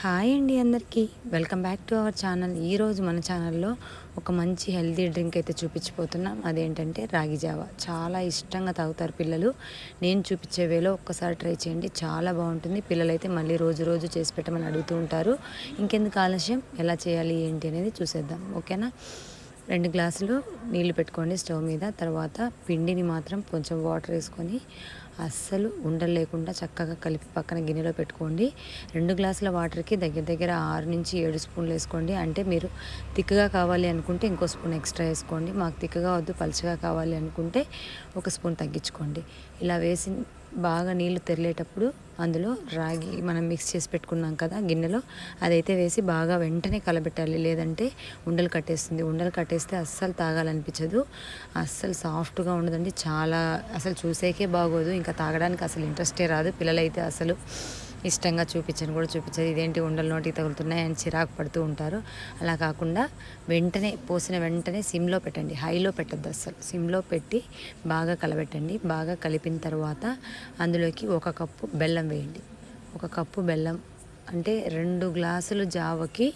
Hi అండి అందరికీ. Welcome back to our channel. ఈరోజు మన ఛానల్లో ఒక మంచి హెల్తీ డ్రింక్ అయితే చూపించిపోతున్నాం అదేంటంటే రాగి జావ. చాలా ఇష్టంగా తాగుతారు పిల్లలు. నేను చూపించే వేలో ఒక్కసారి ట్రై చేయండి. చాలా బాగుంటుంది. పిల్లలైతే మళ్ళీ రోజు రోజు చేసి పెట్టమని అడుగుతూ ఉంటారు. ఇంకెందుకు ఆలస్యం? ఎలా చేయాలి? ఏంటి అనేది చూసేద్దాం. ఓకేనా? రెండు గ్లాసులు నీళ్ళు పెట్టుకోండి స్టవ్ మీద. తర్వాత పిండిని మాత్రం కొంచెం వాటర్ వేసుకొని అస్సలు ఉండలు లేకుండా చక్కగా కలిపి పక్కన గిన్నెలో పెట్టుకోండి. రెండు గ్లాసుల వాటర్కి దగ్గర దగ్గర ఆరు నుంచి ఏడు స్పూన్లు వేసుకోండి. అంటే మీరు తిక్కగా కావాలి అనుకుంటే ఇంకో స్పూన్ ఎక్స్ట్రా వేసుకోండి. మాకు తిక్కగా వద్దు పలుచగా కావాలి అనుకుంటే ఒక స్పూన్ తగ్గించుకోండి. ఇలా వేసి బాగా నీళ్ళు తెరలేటప్పుడు అందులో రాగి మనం మిక్స్ చేసి పెట్టుకున్నాం కదా గిన్నెలో అదైతే వేసి బాగా వెంటనే కలబెట్టాలి. లేదంటే ఉండలు కట్టేస్తుంది. ఉండలు కట్టేస్తే అస్సలు తాగాలనిపించదు. అస్సలు సాఫ్ట్గా ఉండదండి. చాలా అసలు చూసేకే బాగోదు. ఇంకా తాగడానికి అసలు ఇంట్రెస్టే రాదు. పిల్లలైతే అసలు ఇష్టంగా చూపించని కూడా చూపించదు. ఇదేంటి ఉండలు నోటికి తగులుతున్నాయి అని చిరాకు పడుతూ ఉంటారు. అలా కాకుండా వెంటనే పోసిన వెంటనే సిమ్లో పెట్టండి. హైలో పెట్టద్దు అస్సలు. సిమ్లో పెట్టి బాగా కలబెట్టండి. బాగా కలిపిన తర్వాత అందులోకి ఒక కప్పు బెల్లం వేయండి. ఒక కప్పు బెల్లం అంటే రెండు గ్లాసులు జావకి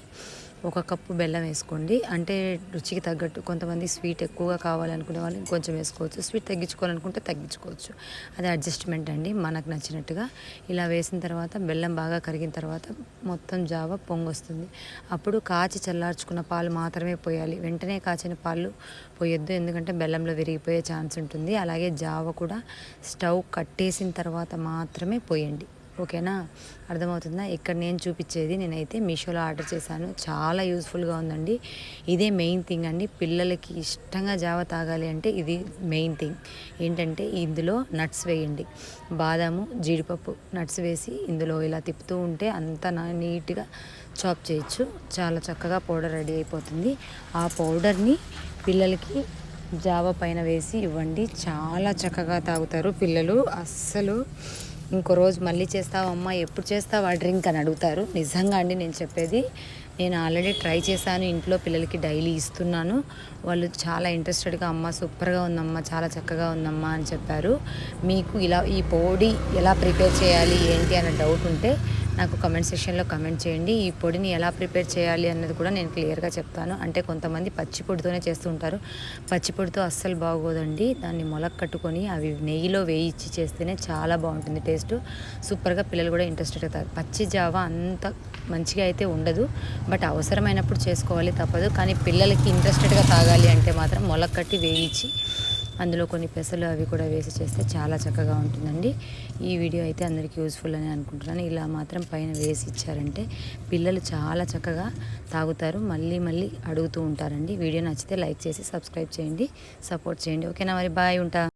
ఒక కప్పు బెల్లం వేసుకోండి. అంటే రుచికి తగ్గట్టు కొంతమంది స్వీట్ ఎక్కువగా కావాలనుకునే వాళ్ళు ఇంకొంచెం వేసుకోవచ్చు. స్వీట్ తగ్గించుకోవాలనుకుంటే తగ్గించుకోవచ్చు. అది అడ్జస్ట్మెంట్ అండి. మనకు నచ్చినట్టుగా ఇలా వేసిన తర్వాత బెల్లం బాగా కరిగిన తర్వాత మొత్తం జావ పొంగొస్తుంది. అప్పుడు కాచి చల్లార్చుకున్న పాలు మాత్రమే పోయాలి. వెంటనే కాచిన పాలు పోయొద్దు. ఎందుకంటే బెల్లంలో విరిగిపోయే ఛాన్స్ ఉంటుంది. అలాగే జావ కూడా స్టవ్ కట్టేసిన తర్వాత మాత్రమే పోయండి. ఓకేనా? అర్థమవుతుందా? ఇక్కడ నేను చూపించేది నేనైతే మీషోలో ఆర్డర్ చేశాను. చాలా యూస్ఫుల్గా ఉందండి. ఇదే మెయిన్ థింగ్ అండి. పిల్లలకి ఇష్టంగా జావ తాగాలి అంటే ఇది మెయిన్ థింగ్. ఏంటంటే ఇందులో నట్స్ వేయండి. బాదాము జీడిపప్పు నట్స్ వేసి ఇందులో ఇలా తిప్పుతూ ఉంటే అంత నీట్గా చాప్ చేయొచ్చు. చాలా చక్కగా పౌడర్ రెడీ అయిపోతుంది. ఆ పౌడర్ని పిల్లలకి జావ పైన వేసి ఇవ్వండి. చాలా చక్కగా తాగుతారు పిల్లలు. అస్సలు ఇంకో రోజు మళ్ళీ చేస్తావమ్మా ఎప్పుడు చేస్తావు ఆ డ్రింక్ అని అడుగుతారు. నిజంగా అండి నేను చెప్పేది నేను ఆల్రెడీ ట్రై చేశాను ఇంట్లో పిల్లలకి డైలీ ఇస్తున్నాను. వాళ్ళు చాలా ఇంట్రెస్టెడ్గా అమ్మ సూపర్గా ఉందమ్మా చాలా చక్కగా ఉందమ్మా అని చెప్పారు. మీకు ఇలా ఈ పొడి ఎలా ప్రిపేర్ చేయాలి ఏంటి అనే డౌట్ ఉంటే నాకు కమెంట్ సెక్షన్లో కమెంట్ చేయండి. ఈ పొడిని ఎలా ప్రిపేర్ చేయాలి అన్నది కూడా నేను క్లియర్గా చెప్తాను. అంటే కొంతమంది పచ్చి పొడితోనే చేస్తుంటారు. పచ్చి పొడితో అస్సలు బాగోదండి. దాన్ని మొలక కట్టుకొని అవి నెయ్యిలో వేయించి చేస్తేనే చాలా బాగుంటుంది టేస్ట్. సూపర్గా పిల్లలు కూడా ఇంట్రెస్టెడ్ అవుతారు. పచ్చి జావా అంత మంచిగా అయితే ఉండదు. బట్ అవసరమైనప్పుడు చేసుకోవాలి తప్పదు. కానీ పిల్లలకి ఇంట్రెస్టెడ్గా తాగాలి అంటే మాత్రం మొలక కట్టి వేయించి అందులో కొన్ని పెసలు అవి కూడా వేసి చేస్తే చాలా చక్కగా ఉంటుందండి. ఈ వీడియో అయితే అందరికీ యూస్ఫుల్ అని అనుకుంటున్నాను. ఇలా మాత్రం పైన వేసి ఇచ్చారంటే పిల్లలు చాలా చక్కగా తాగుతారు. మళ్ళీ మళ్ళీ అడుగుతూ ఉంటారండి. వీడియో నచ్చితే లైక్ చేసి సబ్స్క్రైబ్ చేయండి. సపోర్ట్ చేయండి. ఓకేనా మరి? బాయ్ ఉంటా.